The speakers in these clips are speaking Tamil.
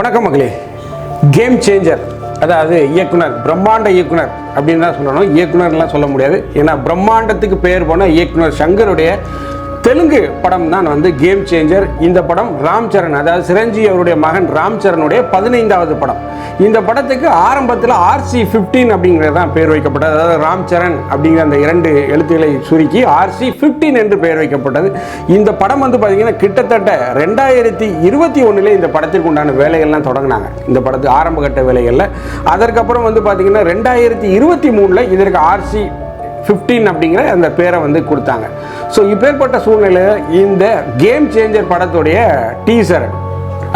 வணக்கம் மகளே கேம் சேஞ்சர் அதாவது இயக்குனர் பிரம்மாண்ட இயக்குனர் அப்படின்னு தான் சொல்லணும். இயக்குனர்லாம் சொல்ல முடியாது. ஏன்னா பிரம்மாண்டத்துக்கு பெயர் போன இயக்குனர் சங்கருடைய தெலுங்கு படம் தான் வந்து கேம் சேஞ்சர் இந்த படம் ராம் சரண் அதாவது சிரஞ்சீவி அவருடைய மகன் ராம் சரணுடைய பதினைந்தாவது படம். இந்த படத்துக்கு ஆரம்பத்தில் ஆர்சி ஃபிஃப்டீன் அப்படிங்கிறது தான் பேர் வைக்கப்பட்டது. அதாவது ராம் சரண் அப்படிங்கிற அந்த இரண்டு எழுத்துக்களை சுருக்கி ஆர்சி ஃபிஃப்டீன் என்று பெயர் வைக்கப்பட்டது. இந்த படம் வந்து பார்த்தீங்கன்னா கிட்டத்தட்ட ரெண்டாயிரத்தி இருபத்தி ஒன்றில் இந்த படத்திற்கு உண்டான வேலைகள்லாம் தொடங்கினாங்க. இந்த படத்து ஆரம்ப கட்ட வேலைகளில். அதற்கப்புறம் வந்து பார்த்தீங்கன்னா ரெண்டாயிரத்தி இருபத்தி மூணில் இதற்கு ஆர்சி ஃபிஃப்டீன் அப்படிங்கிற அந்த பேரை வந்து கொடுத்தாங்க. ஸோ இப்பேற்பட்ட சூழ்நிலையில் இந்த கேம் சேஞ்சர் படத்துடைய டீசர்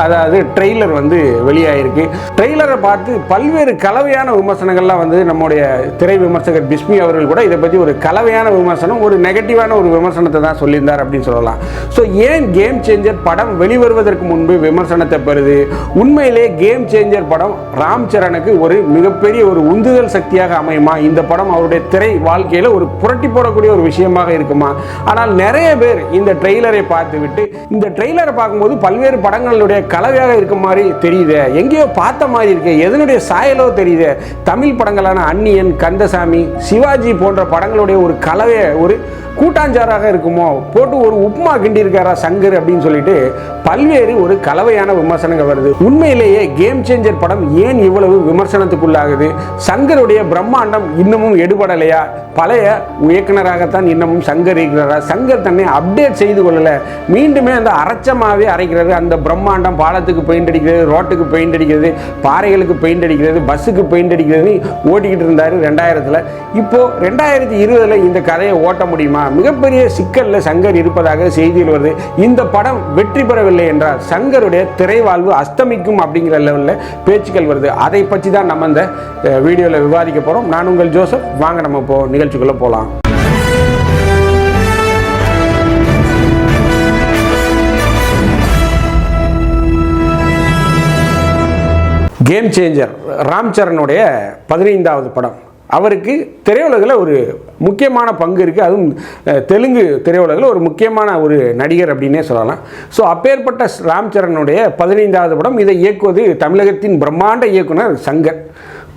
அதாவது ட்ரெய்லர் வந்து வெளியாயிருக்கு. ட்ரெய்லரை பார்த்து பல்வேறு கலவையான விமர்சனங்கள்லாம் வந்து நம்முடைய திரை விமர்சகர் பிஸ்மி அவர்கள் கூட இதை பற்றி ஒரு கலவையான விமர்சனம் ஒரு நெகட்டிவான ஒரு விமர்சனத்தை தான் சொல்லியிருந்தார் அப்படின்னு சொல்லலாம். ஸோ ஏன் கேம் சேஞ்சர் படம் வெளிவருவதற்கு முன்பு விமர்சனத்தை பெறுது? உண்மையிலே கேம் சேஞ்சர் படம் ராம் சரணுக்கு ஒரு மிகப்பெரிய ஒரு உந்துதல் சக்தியாக அமையுமா? இந்த படம் அவருடைய திரை வாழ்க்கையில் ஒரு புரட்டி போடக்கூடிய ஒரு விஷயமாக இருக்குமா? ஆனால் நிறைய பேர் இந்த ட்ரெய்லரை பார்த்துவிட்டு இந்த ட்ரெய்லரை பார்க்கும்போது பல்வேறு படங்களுடைய கலவையாக இருக்க மாதிரி தெரியுது? எங்கேயோ பார்த்த மாதிரி இருக்கு. எதனுடைய சாயலோ தெரியுது? தமிழ் படங்களான அன்னியன் கந்தசாமி சிவாஜி போன்ற படங்களுடைய ஒரு கலவையை ஒரு கூட்டாஞ்சாராக இருக்குமோ? போட்டு ஒரு உப்புமா கிண்டி இருக்காரா சங்கர் அப்படின்னு சொல்லிட்டு பல்வேறு ஒரு கலவையான விமர்சனங்கள் வருது. உண்மையிலேயே கேம் சேஞ்சர் படம் ஏன் இவ்வளவு விமர்சனத்துக்குள்ளாகுது? சங்கருடைய பிரம்மாண்டம் இன்னமும் எடுபடலையா? பழைய இயக்குனராகத்தான் இன்னமும் சங்கர் இருக்கிறாரா? சங்கர் தன்னை அப்டேட் செய்து கொள்ளல. மீண்டுமே அந்த அரைச்சமாகவே அரைக்கிறது அந்த பிரம்மாண்டம் பாலத்துக்கு பெயிண்ட் அடிக்கிறது ரோட்டுக்கு பெயிண்ட் அடிக்கிறது பாறைகளுக்கு பெயிண்ட் அடிக்கிறது பஸ்ஸுக்கு பெயிண்ட் அடிக்கிறது ஓட்டிக்கிட்டு இருந்தார் ரெண்டாயிரத்தில். இப்போ ரெண்டாயிரத்தி இருபதுல இந்த கதையை ஓட்ட முடியுமா? மிகப்பெரிய சிக்கலில் சங்கர் இருப்பதாக செய்தியில் வருது. இந்த படம் வெற்றி பெறவில்லை என்றால் சங்கருடைய திரைவாழ்வு அஸ்தமிக்கும் அப்படிங்கிற லெவலில் பேச்சுக்கள் வருது. அதை பற்றி தான் நம்ம இந்த வீடியோவில் விவாதிக்க போகிறோம் நான் உங்கள் ஜோசப். வாங்க நம்ம இப்போ நிகழ்ச்சிக்குள்ளே போகலாம் கேம் சேஞ்சர் ராம் சரணுடைய பதினைந்தாவது படம். அவருக்கு திரையுலகில் ஒரு முக்கியமான பங்கு இருக்குது அதுவும் தெலுங்கு திரையுலகில் ஒரு முக்கியமான ஒரு நடிகர் அப்படின்னே சொல்லலாம். ஸோ அப்பேற்பட்ட ராம் சரணுடைய பதினைந்தாவது படம் இதை இயக்குவது தமிழகத்தின் பிரம்மாண்ட இயக்குனர் சங்கர்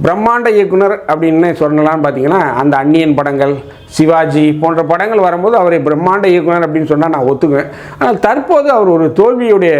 பிரம்மாண்ட இயக்குனர் அப்படின்னு சொல்லலாம் பார்த்தீங்கன்னா அந்த அந்நியன் படங்கள் சிவாஜி போன்ற படங்கள் வரும்போது அவரை பிரம்மாண்ட இயக்குனர் அப்படின்னு சொன்னால் நான் ஒத்துக்குவேன். ஆனால் தற்போது அவர் ஒரு தோல்வியுடைய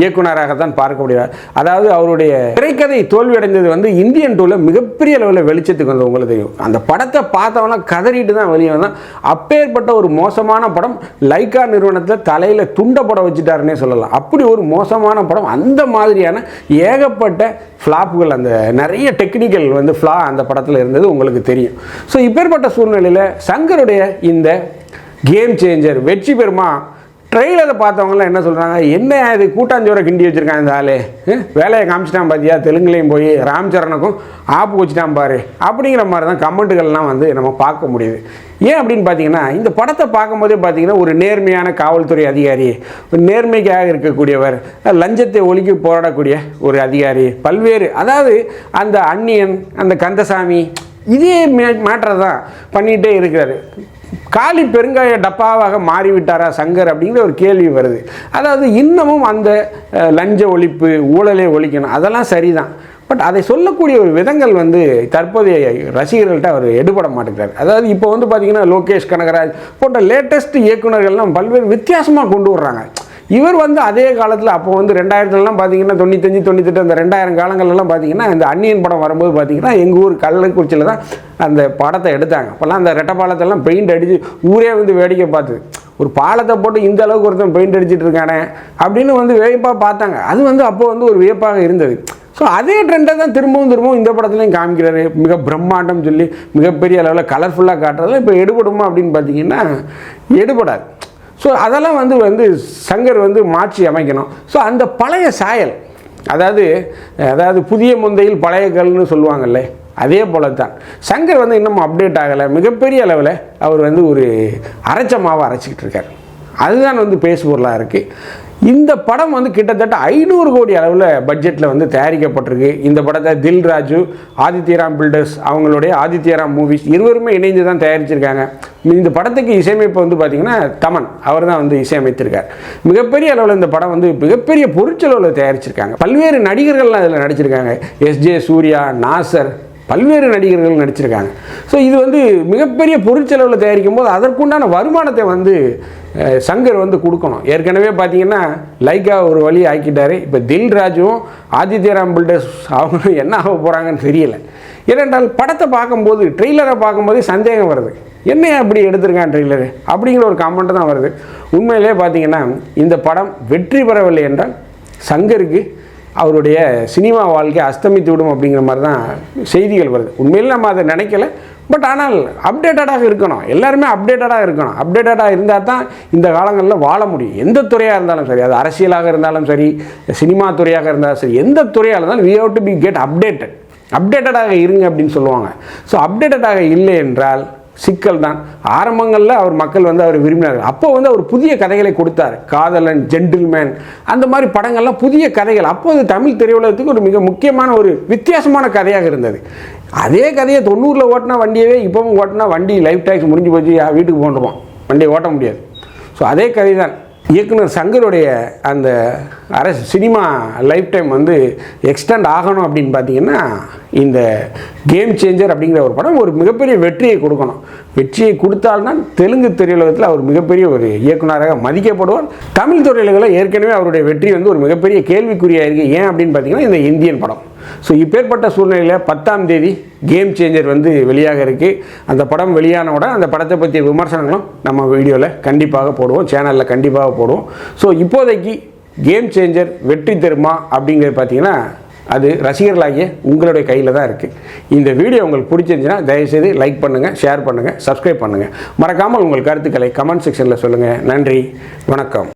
இயக்குனராக தான் பார்க்க முடியாது அதாவது அவருடைய திரைக்கதை தோல்வியடைந்தது வந்து இந்தியன் டூவில் மிகப்பெரிய அளவில் வெளிச்சத்துக்கு வந்து உங்களுக்கு தெரியும். அந்த படத்தை பார்த்தவனா கதறிட்டு தான் வெளியே வந்தான். அப்பேற்பட்ட ஒரு மோசமான படம் லைக்கா நிறுவனத்தில் தலையில் துண்டை வச்சுட்டாருன்னே சொல்லலாம். அப்படி ஒரு மோசமான படம் அந்த மாதிரியான ஏகப்பட்ட ஃப்ளாப்புகள் அந்த நிறைய டெக்னிக்கல் வந்து ஃப்ளா அந்த படத்தில் இருந்தது உங்களுக்கு தெரியும். ஸோ இப்பேற்பட்ட சூழ்நிலையில் சங்கருடைய இந்த கேம் சேஞ்சர் வெற்றி பெறுமா? ட்ரெயிலரை பார்த்தவங்களாம் என்ன சொல்கிறாங்க என்ன இது? கூட்டாஞ்சோரை கிண்டி வச்சுருக்கான் இந்த ஆளு. வேலையை காமிச்சிட்டான் பார்த்தியா தெலுங்குலேயும் போய் ராம் சரணுக்கும் ஆப்பு வச்சுட்டான் பாரு. அப்படிங்கிற மாதிரி தான் கமெண்ட்டுகள்லாம் வந்து நம்ம பார்க்க முடியுது. ஏன் அப்படின்னு பார்த்தீங்கன்னா இந்த படத்தை பார்க்கும்போதே பார்த்தீங்கன்னா ஒரு நேர்மையான காவல்துறை அதிகாரி ஒரு நேர்மைக்காக இருக்கக்கூடியவர் லஞ்சத்தை ஒழிக்க போராடக்கூடிய ஒரு அதிகாரி பல்வேறு அதாவது அந்த அந்நியன் அந்த கந்தசாமி இதே மேட்டரை தான் பண்ணிகிட்டே இருக்கிறாரு. காலி பெருங்காய டப்பாவாக மாறிவிட்டாரா சங்கர் அப்படிங்கிற ஒரு கேள்வி வருது. அதாவது இன்னமும் அந்த லஞ்ச ஒழிப்பு ஊழலை ஒழிக்கணும் அதெல்லாம் சரிதான். பட் அதை சொல்லக்கூடிய ஒரு விதங்கள் வந்து தற்போதைய ரசிகர்கள்ட்ட அவர் எடுபட மாட்டேங்கிறார். அதாவது இப்போ வந்து பார்த்தீங்கன்னா லோகேஷ் கனகராஜ் போன்ற லேட்டஸ்ட் இயக்குனர்கள்லாம் பல்வேறு வித்தியாசமாக கொண்டு வர்றாங்க. இவர் வந்து அதே காலத்தில் அப்போ வந்து ரெண்டாயிரத்துலலாம் பார்த்தீங்கன்னா தொண்ணூத்தஞ்சு தொண்ணூத்தெட்டு அந்த ரெண்டாயிரம் காலங்கள்லாம் பார்த்தீங்கன்னா இந்த அந்நியன் படம் வரும்போது பார்த்தீங்கன்னா எங்கள் ஊர் கள்ளக்குறிச்சியில் தான் அந்த படத்தை எடுத்தாங்க. அப்போல்லாம் அந்த ரெட்டப்பாலத்தெல்லாம் பெயிண்ட் அடித்து ஊரே வந்து வேடிக்கை பார்த்தது ஒரு பாலத்தை போட்டு இந்த அளவுக்கு ஒருத்தன் பெயிண்ட் அடிச்சிட்டு இருக்கானே அப்படின்னு வந்து வியப்பாக பார்த்தாங்க. அது வந்து அப்போ வந்து ஒரு வியப்பாக இருந்தது. ஸோ அதே ட்ரெண்டை தான் திரும்பவும் திரும்பவும் இந்த படத்துலையும் காமிக்கிறாரு. மிக பிரம்மாண்டம் சொல்லி மிகப்பெரிய அளவில் கலர்ஃபுல்லாக காட்டுறதுல இப்போ எடுபடுமா அப்படின்னு பார்த்தீங்கன்னா எடுபடாது. ஸோ அதெல்லாம் வந்து வந்து சங்கர் வந்து மாற்றி அமைக்கணும். ஸோ அந்த பழைய சாயல் அதாவது அதாவது புதிய முந்தையில் பழைய கல்னு சொல்லுவாங்கல்ல அதே போல தான் சங்கர் வந்து இன்னும் அப்டேட் ஆகலை. மிகப்பெரிய அளவில் அவர் வந்து ஒரு அரைச்ச மாவை அரைச்சிக்கிட்டு இருக்கார். அதுதான் வந்து பேசுபொருளாக இருக்குது இந்த படம் வந்து கிட்டத்தட்ட ஐநூறு கோடி அளவில் பட்ஜெட்டில் வந்து தயாரிக்கப்பட்டிருக்கு. இந்த படத்தை தில் ராஜு ஆதித்யராம் பில்டர்ஸ் அவங்களுடைய ஆதித்யராம் மூவிஸ் இருவருமே இணைந்து தான் தயாரிச்சிருக்காங்க. இந்த படத்துக்கு இசையமைப்பு வந்து பார்த்தீங்கன்னா தமன். அவர் தான் வந்து இசையமைத்திருக்கார். மிகப்பெரிய அளவில் இந்த படம் வந்து மிகப்பெரிய பொருட்செலவில் தயாரிச்சிருக்காங்க. பல்வேறு நடிகர்கள்லாம் அதில் நடிச்சிருக்காங்க. எஸ்ஜே சூர்யா நாசர் பல்வேறு நடிகர்கள் நடிச்சிருக்காங்க. ஸோ இது வந்து மிகப்பெரிய பொருட்செலவில் தயாரிக்கும் போது அதற்குண்டான வருமானத்தை வந்து சங்கர் வந்து கொடுக்கணும். ஏற்கனவே பார்த்தீங்கன்னா லைக்கா ஒரு வழி ஆக்கிட்டாரு. இப்போ தில்ராஜும் ஆதித்யராம் பில்டர்ஸ் அவங்களும் என்ன ஆக போகிறாங்கன்னு தெரியல. ஏனென்றால் படத்தை பார்க்கும்போது ட்ரெய்லரை பார்க்கும்போதே சந்தேகம் வருது. என்ன அப்படி எடுத்திருக்கான் ட்ரெய்லரு? அப்படிங்கிற ஒரு கமெண்ட் தான் வருது. உண்மையிலே பார்த்தீங்கன்னா இந்த படம் வெற்றி பெறவில்லை என்றால் சங்கருக்கு அவருடைய சினிமா வாழ்க்கை அஸ்தமித்து விடும் அப்படிங்கிற மாதிரி தான் செய்திகள் வருது. உண்மையில் நம்ம அதை நினைக்கல. பட் ஆனால் அப்டேட்டடாக இருக்கணும். எல்லாருமே அப்டேட்டடாக இருக்கணும். அப்டேட்டடாக இருந்தால் தான் இந்த காலங்களில் வாழ முடியும். எந்த துறையாக இருந்தாலும் சரி அது அரசியலாக இருந்தாலும் சரி சினிமா துறையாக இருந்தாலும் சரி எந்த துறையாக இருந்தாலும் we have to be get updated அப்டேட்டடாக இருங்க அப்படின்னு சொல்லுவாங்க. ஸோ அப்டேட்டடாக இல்லை என்றால் சிக்கல் தான் ஆரம்பங்களில் அவர் மக்கள் வந்து அவர் விரும்பினார்கள். அப்போ வந்து அவர் புதிய கதைகளை கொடுத்தார். காதலன் ஜென்டில்மேன் அந்த மாதிரி படங்கள்லாம் புதிய கதைகள். அப்போது தமிழ் திரையுலகத்துக்கு ஒரு மிக முக்கியமான ஒரு வித்தியாசமான கதையாக இருந்தது. அதே கதையை தொண்ணூறில் ஓட்டினா வண்டியவே இப்போவும் ஓட்டினா வண்டி லைஃப் டேக்ஸ் முடிஞ்சு போச்சு வீட்டுக்கு போண்டுருவோம் வண்டியை ஓட்ட முடியாது. ஸோ அதே கதை தான் இயக்குனர் சங்கருடைய அந்த அரசு சினிமா லைஃப் டைம் வந்து எக்ஸ்டெண்ட் ஆகணும் அப்படின்னு பார்த்தீங்கன்னா இந்த கேம் சேஞ்சர் அப்படிங்கிற ஒரு படம் ஒரு மிகப்பெரிய வெற்றியை கொடுக்கணும். வெற்றியை கொடுத்தால்தான் தெலுங்கு திரையுலகத்தில் அவர் மிகப்பெரிய ஒரு இயக்குனராக மதிக்கப்படுவார். தமிழ் திரையுலகில் ஏற்கனவே அவருடைய வெற்றி வந்து ஒரு மிகப்பெரிய கேள்விக்குறியாக இருக்குது ஏன் அப்படின்னு பார்த்தீங்கன்னா இந்த இந்தியன் படம். ஸோ இப்பேற்பட்ட சூழ்நிலையில் பத்தாம் தேதி கேம் சேஞ்சர் வந்து வெளியாக இருக்குது அந்த படம் வெளியான உடனே அந்த படத்தை பற்றிய விமர்சனங்களும் நம்ம வீடியோவில் கண்டிப்பாக போடுவோம் சேனலில் கண்டிப்பாக போடுவோம். ஸோ இப்போதைக்கு கேம் சேஞ்சர் வெற்றி தருமா அப்படிங்கிறது பார்த்தீங்கன்னா அது ரசிகர்களாகிய உங்களுடைய கையில் தான் இருக்குது இந்த வீடியோ உங்களுக்கு பிடிச்சிருந்துச்சுன்னா தயவுசெய்து லைக் பண்ணுங்கள் ஷேர் பண்ணுங்கள் சப்ஸ்கிரைப் பண்ணுங்கள் மறக்காமல் உங்கள் கருத்துக்களை கமெண்ட் செக்ஷனில் சொல்லுங்கள் நன்றி வணக்கம்.